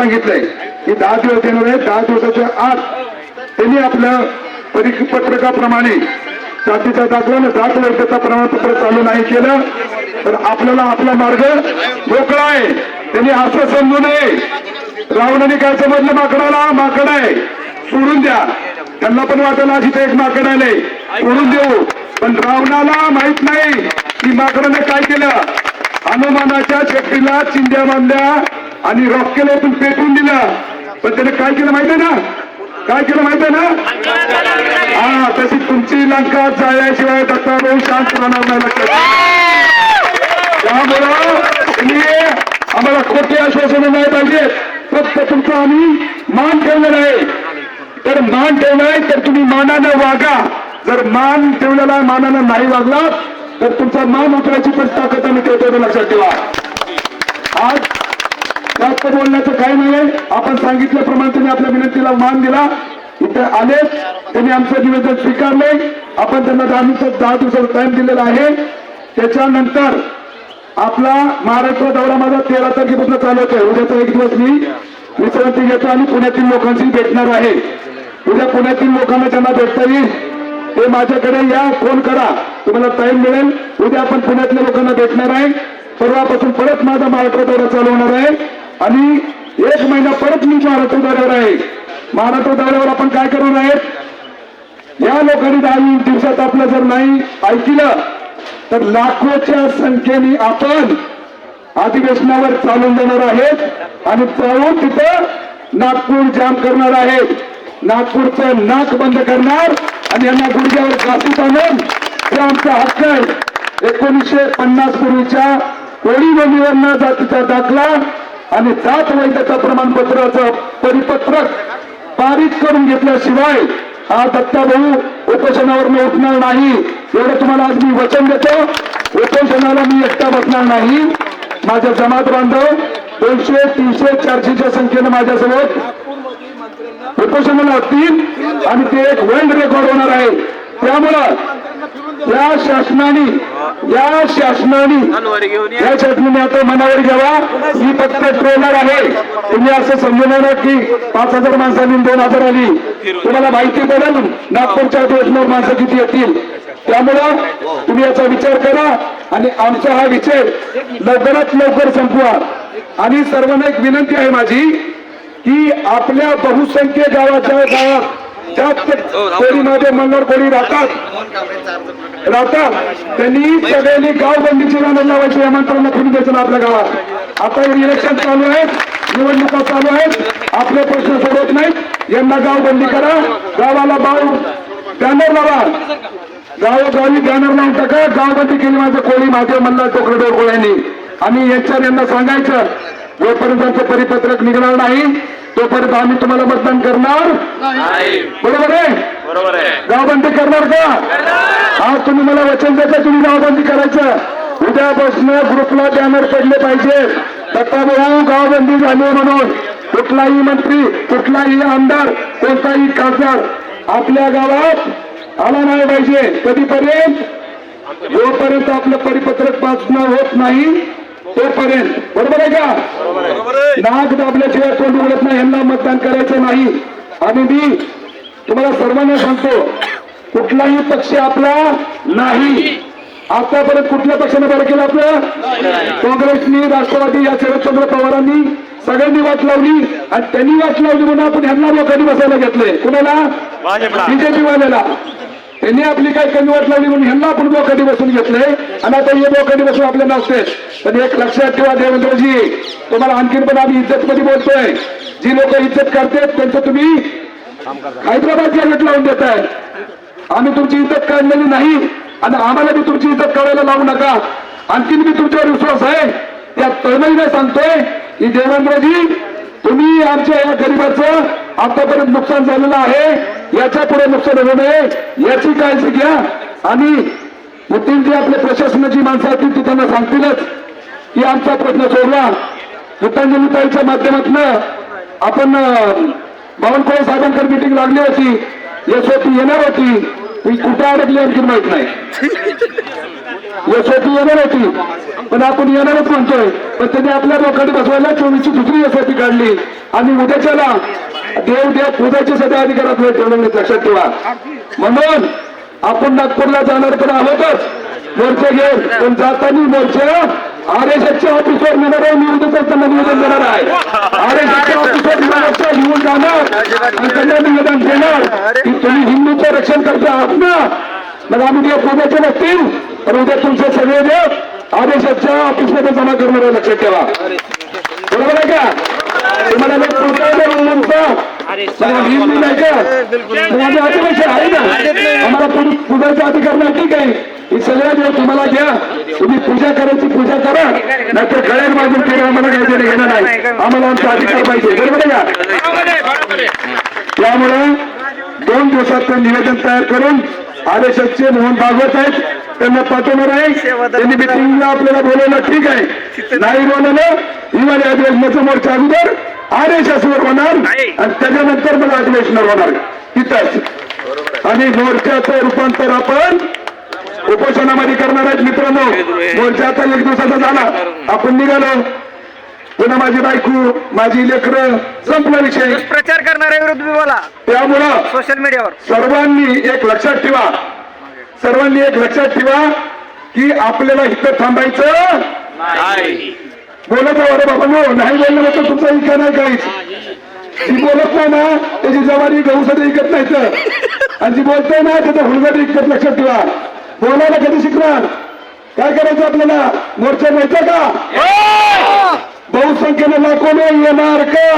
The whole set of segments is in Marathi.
सांगितलंय की दहा दिवस येणार आहे दहा दिवसाच्या आत त्यांनी आपलं पत्रकाप्रमाणे जातीचा दाखला आणि जात वर्षाचा प्रमाणपत्र चालू नाही केलं तर आपल्याला आपला मार्ग मोकळा आहे. त्यांनी असं समजू नये. रावणाने काय समजलं? माकडाला? माकड आहे. सोडून द्या. त्यांना पण वाटेल आज एक माकड आले. सोडून देऊ. पण रावणाला माहीत नाही की माकडाने काय केलं. हनुमानाच्या शक्तीला चिंध्या बांधल्या. आणि रॉकेल पेटवून दिलं. पण त्याने काय केलं माहिती आहे ना? काय केलं माहिती आहे ना? हा तशी तुमची लंका जाळल्याशिवाय दत्ता भाऊ शांत राहणार नाही लक्षात त्यामुळं तुम्ही आम्हाला खोटे आश्वासन नाही पाहिजे. फक्त तुमचं आम्ही मान ठेवलेला आहे. तर मान ठेवलाय तर तुम्ही मानानं वागा. जर मान ठेवलेला आहे मानानं नाही वागला तर तुमचा मान उतरायची पण ताकद आम्ही ठेवतो लक्षात ठेवा. आज जास्त बोलण्याचं काही नाही आपण सांगितल्याप्रमाणे त्यांनी आपल्या विनंतीला मान दिला. इथे आले त्यांनी आमचं निवेदन स्वीकारले आपण त्यांना दहा दिवसात दहा दिवसाचा टाइम दिलेला आहे. त्याच्यानंतर आपला महाराष्ट्र दौरा माझा तेरा तारखेपासून चालू होतोय. उद्याचा एक दिवस मी विश्रांती घेतो आणि पुण्यातील लोकांशी भेटणार आहे. उद्या पुण्यातील लोकांना ज्यांना भेटता येईल. ते माझ्याकडे या. फोन करा. तुम्हाला टाइम मिळेल. उद्या आपण पुण्यातल्या लोकांना भेटणार आहे. परवापासून परत माझा महाराष्ट्र दौरा चालू होणार आहे. आणि एक महिना परत मी महाराष्ट्र दौऱ्यावर आहे. महाराष्ट्र दौऱ्यावर आपण काय करणार आहेत? या लोकांनी दहा दिवसात आपलं जर नाही ऐकलं तर लाखोच्या संख्येने आपण अधिवेशनावर चालून जाणार आहेत आणि चालून तिथं नागपूर जाम करणार आहेत. नागपूरचं नाक बंद करणार आणि यांना गुडघ्यावर कासूत आणून हे आमचा हक्क आहे. एकोणीसशे पन्नास पूर्वीच्या कोळी नदीवरनं जातीचा दाखला आणि जात वैधता प्रमाणपत्राचं परिपत्रक पारित करून घेतल्याशिवाय हा दत्ता भाऊ उपोषणावर मी उठणार नाही. एवढं तुम्हाला आज मी वचन देतो. उपोषणाला मी एकटा बसणार नाही. माझ्या जमात बांधव दोनशे तीनशे चारशेच्या संख्येनं माझ्यासोबत उपोषणाला असतील आणि ते एक वर्ल्ड रेकॉर्ड होणार आहे. त्यामुळं या शासनाने या शासनाने या. शासनाने आता मनावर घ्यावा. ही फक्त ट्रेलर आहे. तुम्ही असं समजू नये की पाच हजार माणसांनी दोन हजार आली. तुम्हाला माहिती पडेल नागपूरच्या दिवसभर माणसं किती येतील. त्यामुळं तुम्ही याचा विचार करा आणि आमचा हा विचार लवकरात लवकर संपवा. आणि सर्वांना एक विनंती आहे माझी की आपल्या बहुसंख्य गावाच्या गावात जास्त कोळीमध्ये मल्हार कोळी राहतात. राहतात. त्यांनी सगळ्यांनी गाव बंदीची गाणं लावायची. आमंत्रण फिरून द्यायचं आपल्या गावात. आता इलेक्शन चालू आहेत निवडणुका चालू आहेत. आपले प्रश्न सोडत नाहीत. यांना गाव बंदी करा. गावाला बाव बॅनर लावा. गावोगावी बॅनर लावून टाका. गाव बंदी केली माझं कोळी माझे मल्हार टोकडे कोळ्यांनी आणि याच्यावर यांना सांगायचं जोपर्यंत परिपत्रक निघणार नाही तोपर्यंत आम्ही तुम्हाला मतदान करणार बरोबर आहे? बरोबर आहे. गावबंदी करणार का? हा तुम्ही मला वचन देता तुम्ही गावबंदी करायचं. उद्यापासून ग्रुपला बॅनर पडले पाहिजे. दत्ता भाऊ गावबंदी झाली म्हणून. कुठलाही मंत्री कुठलाही आमदार कोणताही खासदार आपल्या गावात आला नाही पाहिजे. कधीपर्यंत? जोपर्यंत आपलं परिपत्रक पास होत नाही तोपर्यंत बरोबर आहे का? नाक दाबल्याशिवाय तोंड उघडत नाही यांना मतदान करायचं नाही. आणि मी तुम्हाला सर्वांना सांगतो कुठलाही पक्ष आपला नाही. आतापर्यंत कुठल्या पक्षाने बरं केलं आपलं? काँग्रेसनी राष्ट्रवादी या शरदचंद्र पवारांनी सगळ्यांनी वाट लावली. आणि त्यांनी वाट लावली म्हणून आपण ह्यांना लोकांनी बसायला घेतले कुणाला. बीजेपी वाल्याला. त्यांनी आपली काही कमी वाट लावली म्हणून ह्यांना आपण बोकाटी बसून घेतले आणि आता हे बोकाटी बसून आपले नसते पण एक लक्षात ठेवा देवेंद्रजी तुम्हाला आणखीन पण आम्ही इज्जत मध्ये बोलतोय. जी लोक इज्जत करतात त्यांचं तुम्ही हैदराबाद गट लावून देत आम्ही तुमची इज्जत काढलेली नाही आणि आम्हाला बी तुमची इज्जत काढायला लावू नका. आणखीन बी तुमच्यावर विश्वास आहे. त्या तळमळीने सांगतोय. की देवेंद्रजी तुम्ही आमच्या या गरिबाचं आतापर्यंत नुकसान झालेलं आहे. याच्यापुढे नुकसान होऊ नये. याची काळजी घ्या. आणि होतील आपल्या प्रशासनाची माणसं आहेत ती त्यांना सांगतीलच की आमचा प्रश्न सोडवा. गीतांजलीताईच्या माध्यमातून आपण बावनकुळे साहेबांकडे मिटिंग लागली होती. यशोती येणार होती. ती कुठे अडकली आणखी माहीत नाही. यशोती येणार होती. पण आपण येणारच म्हणतोय. पण त्यांनी आपल्या लोकांनी बसवायला चोवीसची दुसरी यशोती काढली. आणि उद्याच्याला देव देव पूजाचे सध्या अधिकारात वेळ ठेवलं लक्षात ठेवा. म्हणून आपण नागपूरला जाणार तर आहोतच. मोर्चे घेऊन. पण जाताना मोर्चे आर एस एसच्या ऑफिसवर मिळणार आहे मी त्यांना निवेदन देणार आहे. आर एस एसच्या ऑफिसवर घेऊन जाणार. आणि त्यांना निवेदन देणार की तुम्ही हिंदूचं रक्षण करता आहात ना? मग आम्ही ते पूजाचे नसतील तर उद्या तुमचे सगळे देव आर एस एसच्या ऑफिसमध्ये जमा करणार आहे लक्षात ठेवा. बरोबर आहे का तुम्हाला लोक पोहोचवलं म्हणून मला हिंदी नाही का मग आम्ही आदिवासी आहे ना आम्हाला पुढे पूजाचा अधिकार नाही ठीक आहे. ही सगळ्या देव तुम्हाला घ्या तुम्ही पूजा करायची पूजा करा नाहीतर गळ्यात बाजून केलं आम्हाला काही देणं घेणं नाही. आम्हाला आमचा अधिकार पाहिजे बरोबर आहे का? त्यामुळे दोन दिवसात निवेदन तयार करून आदेशाचे मोहन भागवत आहेत त्यांना पाठवणार आहे. त्यांनी मिटिंगला आपल्याला बोलवलं ठीक आहे. नाही बोलवलं हिवाळी अधिवेशनाचा मोर्चा अगोदर आदेशासवर होणार. आणि त्याच्यानंतर मग अधिवेशनावर होणार. तिथंच आणि मोर्चाचं रूपांतर आपण उपोषणामध्ये करणार आहेत मित्रांनो. मोर्चा आता एक दिवसाचा झाला. आपण निघालो. पुन्हा माझी बायको माझी लेकरं संपला विषय. प्रचार करणाऱ्या विरुद्ध बी बोला. त्यामुळं सोशल मीडियावर. सर्वांनी एक लक्षात ठेवा. सर्वांनी एक लक्षात ठेवा की आपल्याला इथं थांबायचं बोलत अरे बाबा नो नाही बोललं तर तुमचा इका नाही काहीच ती बोलत नाही ना त्याची जवानी गहू सध्या इकत नाही तर. आणि जी बोलतोय ना त्याचा हुलगट इकत लक्षात ठेवा. बोलायला कधी शिकणार? काय करायचं आपल्याला? मोर्चा माहिती का? बहुसंख्येने लाखोने येणार का?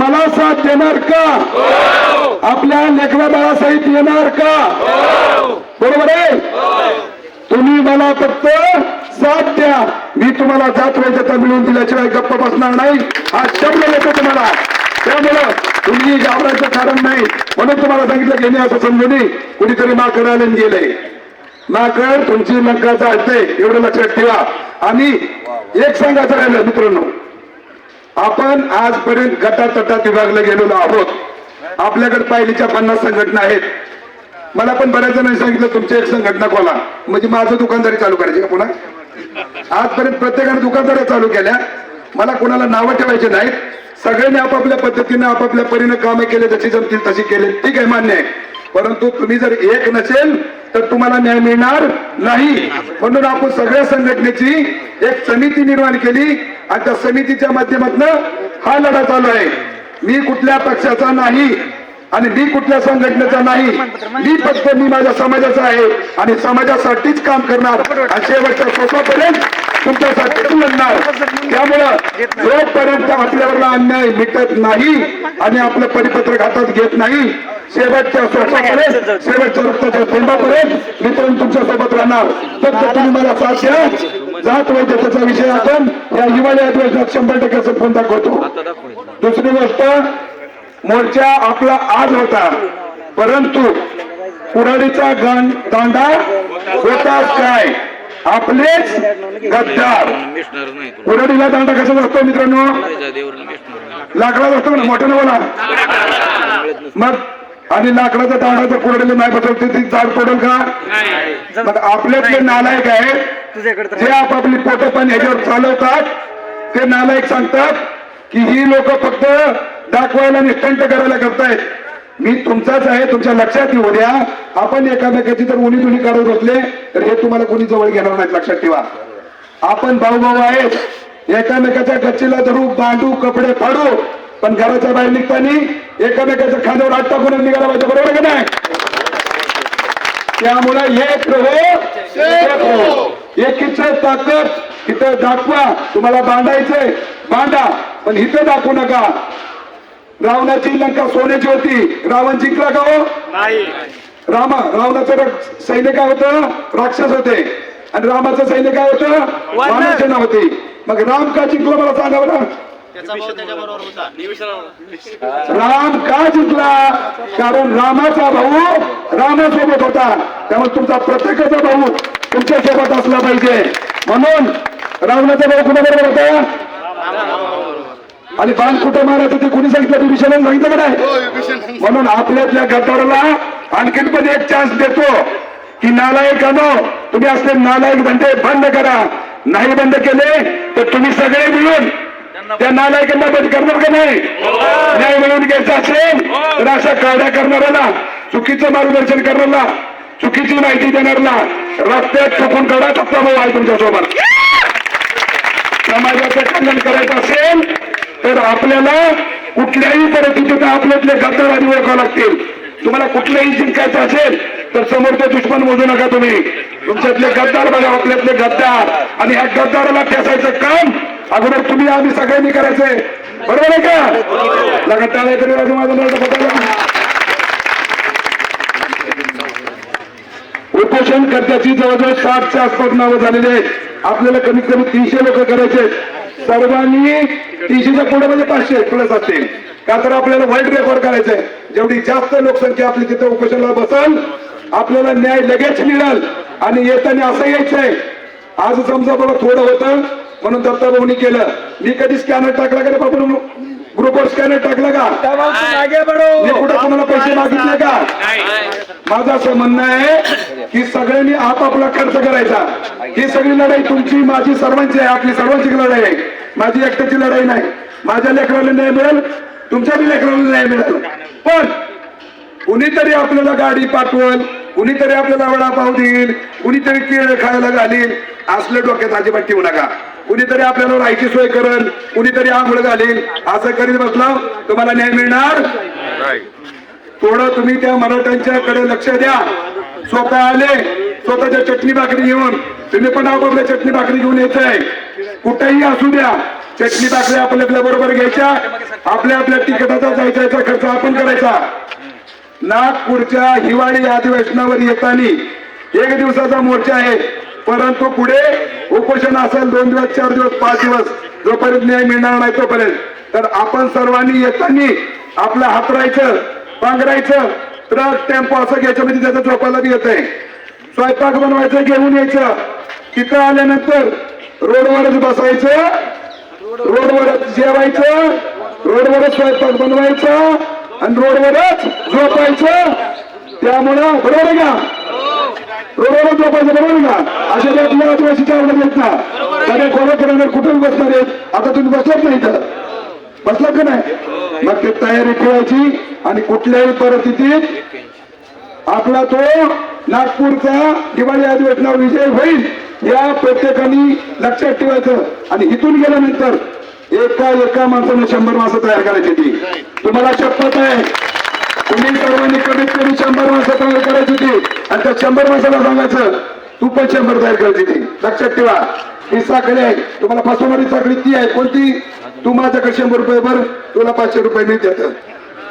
मला साथ देणार का? आपल्या लेखना बाळासाहेब येणार का? बरोबर आहे? तुम्ही मला फक्त साथ द्या. मी तुम्हाला जात वैद्यता मिळवून दिल्याशिवाय गप्प बसणार नाही. हा शब्द येतो तुम्हाला. त्यामुळं तुम्ही घाबरायचं कारण नाही. म्हणून तुम्हाला सांगितलं की नाही असं समजून कुणीतरी माकड आले गेले. माकड तुमची नकाचा असते एवढं लक्षात ठेवा. आणि एक सांगायचं राहिलं मित्रांनो. आपण आजपर्यंत गटातटात विभागला गेलेलो आहोत. आपल्याकडे पहिलीच्या पन्नास संघटना आहेत. मला पण बऱ्याच जणांनी सांगितलं तुमची एक संघटना खोला. म्हणजे माझं दुकानदारी चालू करायची का पुन्हा? आजपर्यंत प्रत्येकाने दुकानदार चालू केल्या. मला कोणाला नावं ठेवायचे नाहीत. सगळ्यांनी आपापल्या पद्धतीने आपापल्या परीने कामे केले जशी जमतील तशी केले. ठीक आहे मान्य आहे. परंतु तुम्ही जर एक नसेल तर तुम्हाला न्याय मिळणार नाही. म्हणून आपण सगळ्या संघटनेची एक समिती निर्माण केली आणि त्या समितीच्या माध्यमातून हा लढा चालू आहे. मी कुठल्या पक्षाचा नाही. आणि मी कुठल्या संघटनेचा नाही. मी फक्त मी माझ्या समाजाचा आहे. आणि समाजासाठीच काम करणार. आणि शेवटच्या सोपापर्यंत तुमच्यासाठी लढणार त्यामुळं जोपर्यंत आपल्यावरला अन्याय मिटत नाही आणि आपलं परिपत्रक हातात घेत नाही शेवटच्या सोपापर्यंत शेवटच्या रक्ताच्या थेंबापर्यंत मी पण तुमच्यासोबत राहणार. फक्त तुम्ही मला साथ द्या. जात वैद्यतेचा विषय आपण या हिवाळी अधिवेशनात शंभर टक्के संपवून दाखवतो दुसरी गोष्ट मोर्चा आपला आज होता. परंतु कुराडीचा गाण दांडा होता काय? आपलेच गद्दार. कुराडीला दांडा कसा असतो मित्रांनो? लाकडा असतो ना मोठ्यानं बोला. मग आणि लाकडाचा दांडा जर कुराडीला नाही बसवते ती झाड पडेल का? मग आपल्यातले नालायक आहेत जे आपापली पोट पण ह्याच्यावर चालवतात ते नालायक सांगतात की ही लोक फक्त दाखवायला निष्ठांत करायला करतायत मी तुमचाच आहे तुमच्या लक्षात येऊ द्या. आपण एकामेकाची जर उनी दुनी काढत बसले तर हे तुम्हाला कोणी जवळ घेणार नाहीत लक्षात ठेवा. आपण भाऊ भाऊ आहेत. एकामेकाच्या गच्चीला धरू बांधू कपडे फाडू. पण घराच्या बाहेर निघताना एकामेकाच्या खांद्यावर आत्ता टाकून निघाला पाहिजे बरोबर का नाही? त्यामुळे एक रहो एक एकीचं ताकद. इथं दाखवा तुम्हाला बांधायचंय. बांधा पण इथं दाखवू नका. रावणाची लंका सोन्याची होती. रावण जिंकला का हो? रामा रावणाचं सैन्य काय होतं? राक्षस होते. आणि रामाचं सैन्य काय होतं? वानरसेना होती. मग राम का जिंकला मला सांगा बरं? राम का जिंकला? कारण रामाचा भाऊ रामासोबत होता. त्यामुळे तुमचा प्रत्येकाचा भाऊ तुमच्यासोबत असला पाहिजे. म्हणून रावणाचा भाऊ कुणाबरोबर होता? आणि बाण कुठं मारायचं ते कुणी सांगितलं? विभीषणाने सांगितलं का नाही? म्हणून आपल्यातल्या गद्दाराला आणखीन पण एक चान्स देतो की नालायकानो तुम्ही असले नालायक धंदे बंद करा. नाही बंद केले तर तुम्ही सगळे मिळून त्या नालायकांना बंद करणार का नाही? न्याय मिळवून घ्यायचा असेल तर अशा काढ्या करणाऱ्याला चुकीचं मार्गदर्शन करणारा चुकीची माहिती देणाऱ्याला रस्त्यात ठोकून काढा भाऊ आहे तुमच्यासोबत. समाजाचं खंडन करायचं असेल तर आपल्याला कुठल्याही परिस्थितीत आपल्यातले गद्दारांनी ओळखावं लागतील. तुम्हाला कुठलंही जिंकायचं असेल तर समोरचे दुश्मन मोजू नका तुम्ही. तुमच्यातले गद्दार बघा आपल्यातले गद्दार. आणि ह्या गद्दाराला ठेसायचं काम अगोदर तुम्ही आम्ही सगळ्यांनी करायचंय बरोबर आहे का? लगा उपोषण कर्त्याची जवळजवळ साठच्या आसपास नावं झालेली आहेत. आपल्याला कमीत कमी तीनशे लोक करायचे सर्वांनी तीनशेच्या पुढे म्हणजे पाचशे प्लस असतील का तर आपल्याला वर्ल्ड रेकॉर्ड करायचंय. जेवढी जास्त लोकसंख्या आपली तिथे उपोषणाला बसल आपल्याला न्याय लगेच मिळेल आणि येताना असं यायचंय. आज समजा बाबा थोडं होतं म्हणून दत्ताभाऊनी केलं. मी कधी स्कॅनर टाकला का रे बाबा? ग्रुपवर स्कॅनर टाकला का? मी कुठे तुम्हाला पैसे मागितले का? माझं असं म्हणणं आहे की सगळ्यांनी आपापला खर्च करायचा. ही सगळी लढाई तुमची माझी सर्वांची आहे आपली सर्वांची लढाई आहे. माझी एकट्याची लढाई नाही. माझ्या लेकराला न्याय मिळेल तुमच्या बी लेकराला न्याय मिळेल पण कुणीतरी आपल्याला गाडी पाठवल कुणीतरी आपल्याला वडापाव देईल कुणीतरी केळ खायला घालील असले डोक्यात अजिबात ठेवू नका. कुणीतरी आपल्याला राहायची सोय करल कुणीतरी आंघोळ घालील असं करीत बसला तुम्हाला न्याय मिळणार? थोडं तुम्ही त्या मराठ्यांच्या कडे लक्ष द्या. स्वतः आले स्वतःच्या चटणी भाकरी घेऊन. तुम्ही पण आपापल्या चटणी भाकरी घेऊन यायचंय. कुठेही असू द्या. चटणी भाकरी आपल्या आपल्या बरोबर घ्यायच्या. आपल्या आपल्या तिकिटाचा जायचा याचा खर्च आपण करायचा. नागपूरच्या हिवाळी अधिवेशनावर येताना एक दिवसाचा मोर्चा आहे. परंतु पुढे उपोषण असेल दोन दिवस चार दिवस पाच दिवस जोपर्यंत न्याय मिळणार नाही तोपर्यंत. तर आपण सर्वांनी येताना आपलं हातरायचं पांघरायचं ट्रक टेम्पो असं घ्यायचं म्हणजे त्याचं झोपायला बी येत आहे स्वयंपाक बनवायचं घेऊन यायचं. तिथं आल्यानंतर रोडवरच बसायचं. रोडवरच जेवायचं. रोडवरच स्वयंपाक बनवायचा. आणि रोडवरच झोपायचं. त्यामुळं बरोबर आहे का? रोडवरच झोपायचं बरोबर आहे का? असे लोक आदिवासीच्या आवडत आहेत ना सगळे कोणाकडे कुठून बसणार आहेत? आता तुम्ही बसलात नाही तर बसला का नाही? मग ते तयारी ठेवायची आणि कुठल्याही परिस्थितीत आपला तो नागपूरचा दिवाळी अधिवेशनावर विजय होईल. या प्रत्येकाने लक्षात ठेवायचं. आणि इथून गेल्यानंतर एका एका माणसाने शंभर माणसं तयार करायची ती तुम्हाला शपथ आहे. तुम्ही सर्वांनी कमीत कमी शंभर माणसं तयार करायची ती आणि त्या शंभर माणसाला सांगायचं तू पण शंभर तयार करायची ती लक्षात ठेवा. ही साखळी आहे. तुम्हाला फसवणारी साखळी ती आहे. कोणती? तू माझ्याकडे शंभर रुपये भर तुला पाचशे रुपये मिळतात.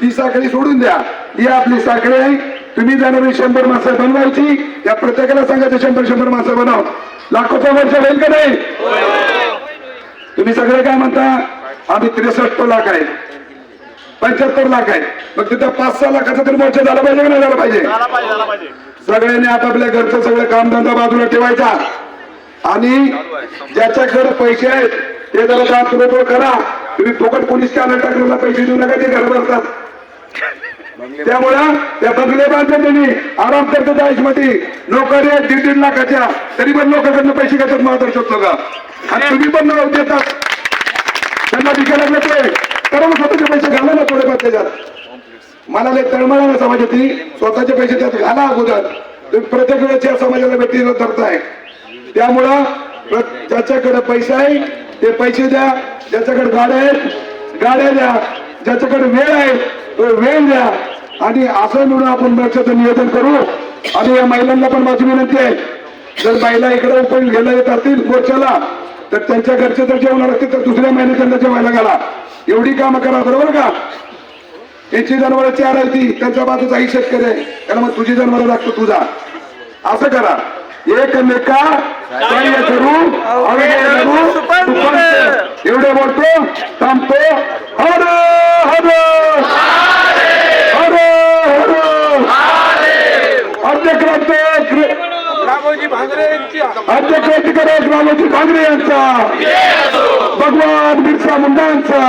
ती साखळी सोडून द्या. ही आपली साखळी आहे. तुम्ही जाणारी शंभर माणसं बनवायची. या प्रत्येकाला सांगायचं शंभर शंभर माणसं बनव. लाखोचा वर्ष होईल का नाही? तुम्ही सगळे काय म्हणता? आम्ही त्रेसष्ट लाख आहे. पंच्याहत्तर लाख आहे. मग तिथं पाच सहा लाखाचा तरी मोर्चा झाला पाहिजे का नाही? झाला पाहिजे. सगळ्यांनी आपापल्या घरचं सगळं कामधंदा बाजूला ठेवायचा. आणि ज्याच्याकडे पैसे आहेत ते जरा दान तुला करा. तुम्ही फुकट पोलीस स्टॅनर टाकलेला पैसे देऊ नका ते घर भरतात त्यामुळं त्या बंगले बांधले त्यांनी. आराम करतात आयुषमध्ये नोकरी आहेत दीड दीड लाखाच्या तरी पण लोकांकडनं पैसे घेतात महादर शकतो का आणि तुम्ही पण नाव देतात. त्यांना विकायला लागलं ते तर मग स्वतःचे पैसे घाला ना थोडेफार त्याच्यात मला लय तळमळा ना समाजाची स्वतःचे पैसे त्यात घाला अगोदर. तुम्ही प्रत्येक वेळेस या समाजाला भेटीला धरताय. त्यामुळं ज्याच्याकडे पैसा आहे ते पैसे द्या. ज्याच्याकडे गाड्या आहेत गाड्या द्या. ज्याच्याकडे वेळ आहे वेळ द्या. आणि असं मिळून आपण मोर्चाचं नियोजन करू. आणि या महिलांना पण माझी विनंती आहे. जर महिला इकडे उपयोग घ्यायला येत असतील मोर्चाला तर त्यांच्या घरचे जर जेवणार असतील तर दुसऱ्या महिन्यात त्यांना जेवायला घाला. एवढी कामं करा बरोबर का? यांची जनावर चार आहे ती. त्यांच्या बाजूचा आई शेतकरी आहे. त्याला मग तुझी जनावर लागतो तुझा. असं करा. एकमेका कार्य करू. करू. एवढे बोलतो थांबतो. हर हर हर अध्यक्ष रामोजी भांगरे यांची टिकरस रामोजी भांगरे यांचा. भगवान बिरसा मुंडा यांचा.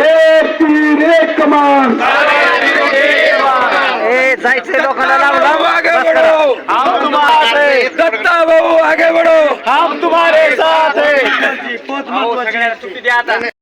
एक तीन एक कमान. ए जायचंय लोकांना है दत्ता भाऊ आगे बढ़ो हम तुम्हारे साथ है